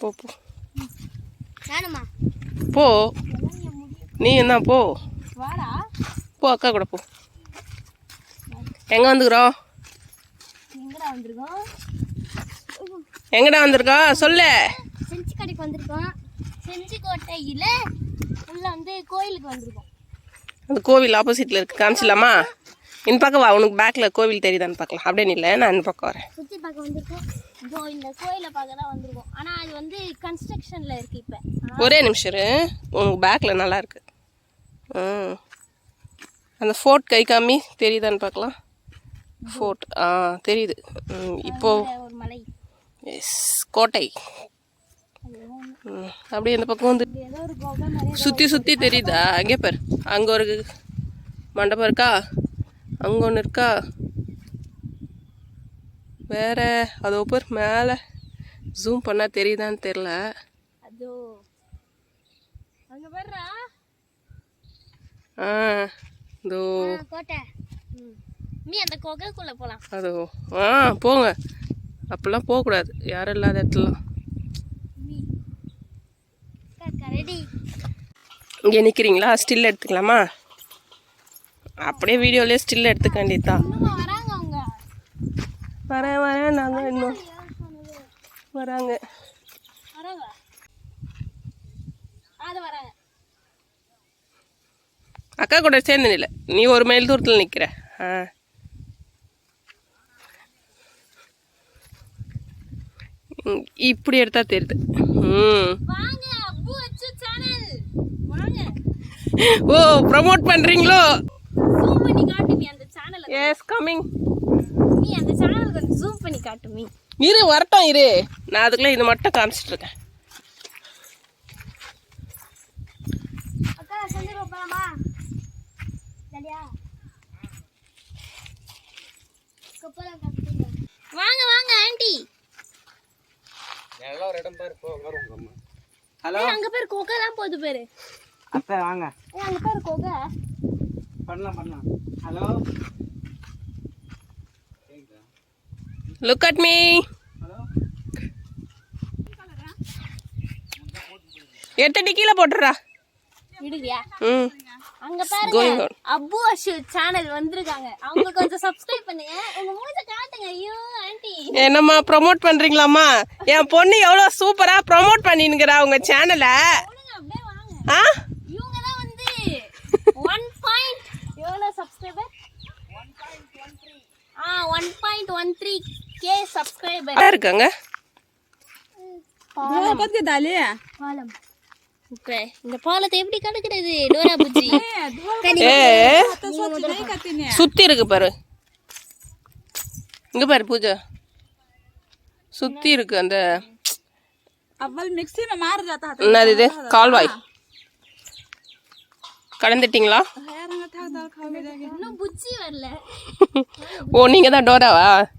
போ நானுமா போ. நீ என்ன போ. வாடா. போ அக்கா கூட போ. எங்கே வந்துக்கிறோம்? எங்கடா வந்திருக்கோம்? சொல்லு. செஞ்சி கடைக்கு வந்திருக்கோம். செஞ்சி கோட்டையில் உள்ள வந்து கோயிலுக்கு வந்திருக்கோம். அந்த கோவில் ஆப்போசிட்டில் இருக்கு. காமிச்சிடலாமா? இந்த பக்கம் வா. உனக்கு பேக்கில் கோவில் தெரியுதான்னு பார்க்கலாம். அப்படியே இல்லை நான் இந்த பக்கம் வரேன். இதோ இந்த கோயிலை பார்க்க தான் வந்திருக்கோம். ஆனால் அது வந்து கன்ஸ்ட்ரக்ஷனில் இருக்கு இப்போ. ஒரே நிமிஷம் இரு. உனக்கு பேக்கில் நல்லா இருக்கு. ம் அந்த ஃபோர்ட் கை காமி தெரியுதான்னு பார்க்கலாம். ஃபோர்ட் ஆ தெரியுது. ம், இப்போ ஒரு மலை. எஸ் கோட்டை. ம், அப்படியே இந்த பக்கம் வந்து இது ஏதோ ஒரு குகை மாதிரி சுற்றி சுற்றி தெரியுதா? அங்கே பாரு. அங்கே ஒரு மண்டபம் இருக்கா? அங்கே ஒன்று இருக்கா? வேற அதோ பேர் மேலே ஜூம் பண்ணால் தெரியுதான்னு தெரில ஆ இதோ. அதோ. ஆ போங்க. அப்படிலாம் போகக்கூடாது. யாரும் இல்லாத இடத்துலலாம். மீ. ரெடி இங்கே நிற்கிறீங்களா ஸ்டில் எடுத்துக்கலாமா? அப்படியே வீடியோலேயே ஸ்டில் எடுத்துக்க வேண்டியதுதான். வரேன் வரேன் நாங்கள் இன்னும் வராங்க. அக்கா கூட சேர்ந்து நில்ல. நீ ஒரு மைல் தூரத்தில் நிற்கிற ஆ. இப்படி எடுத்தா தெரியுது ம். வாங்க அப்பு அச்சு சேனல் வாங்க. ஓ ப்ரமோட் சேனலை எஸ் கம்மிங் நீ அந்த சேனல் கொஞ்சம் ஜூம் பண்ணி காட்டு மீ இரு வரட்டும் இரு. நான் அதுக்குள்ளே இது மட்டும் காமிச்சிட்டு இருக்கேன். அக்கா செஞ்சு போகலாமா சரியா வாங்க வாங்க ஆண்டி. ஹலோ அங்க பேர் கொகை தான் போகுது பேரு. அத்தை வாங்க. அங்க பேர் கொகை பண்ணலாம் பண்ணலாம். ஹலோ? லுக் அட் மீ எடுத்துட்டு கீழே போட்டுறா? ம். அங்க பாருங்க. அப்பு அஷு சேனல் வந்திருக்காங்க. அவங்க கொஞ்சம் சப்ஸ்கிரைப் பண்ணுங்க. உங்க மூஞ்ச காட்டுங்க. ஐயோ ஆண்டி. என்னம்மா ப்ரமோட் பண்ணுறீங்களாம்மா என் பொண்ணு எவ்வளோ சூப்பராக ப்ரமோட் பண்ணினுங்கிறா உங்கள் சேனலை ஆ? இவங்க தான் வந்து ஒன் பாயிண்ட் எவ்வளோ சப்ஸ்கிரைபர் ஆ one point one three K subscriber நல்லா இருக்காங்க பாலம் ஓகே இந்த பாலத்தை எப்படி கடக்கிறது டோரா புஜ்ஜி ஏ சுற்றி இருக்கு பாரு இங்கே பாரு பூஜா சுற்றி இருக்கு அந்த अव्वल मिक्सी में मार जाता था என்னது இது கால்வாய் கடந்துட்டீங்களா இன்னும் புஜ்ஜி வரல ஓ நீங்கள் தான் டோராவா வாங்க புஜ்ஜி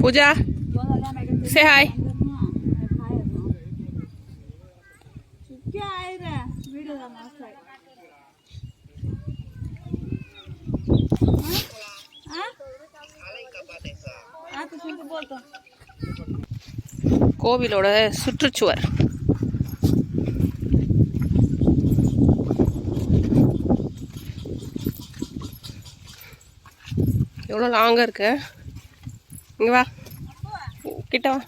பூஜா சே ஹாய் கோவிலோட சுற்றுச்சுவர். எவ்வளோ லாங்காக இருக்குது இங்கே வா. கிட்ட வா.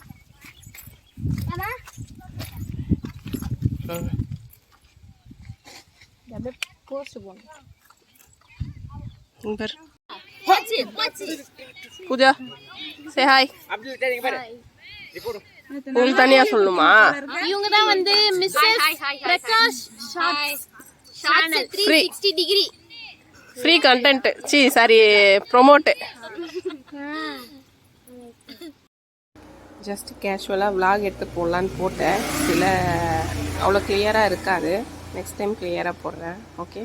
பூஜா சே ஹாய் உங்களுக்கு தனியாக சொல்லணுமா? இவங்க தான் வந்து Mrs Prakash shorts channel three Free. Sixty degree free content C sorry promote just கேஷுவலாக விலாக் எடுத்து போடலான்னு போட்டேன். சில அவ்வளோ கிளியராக இருக்காது. நெக்ஸ்ட் டைம் கிளியராக போடுறேன். ஓகே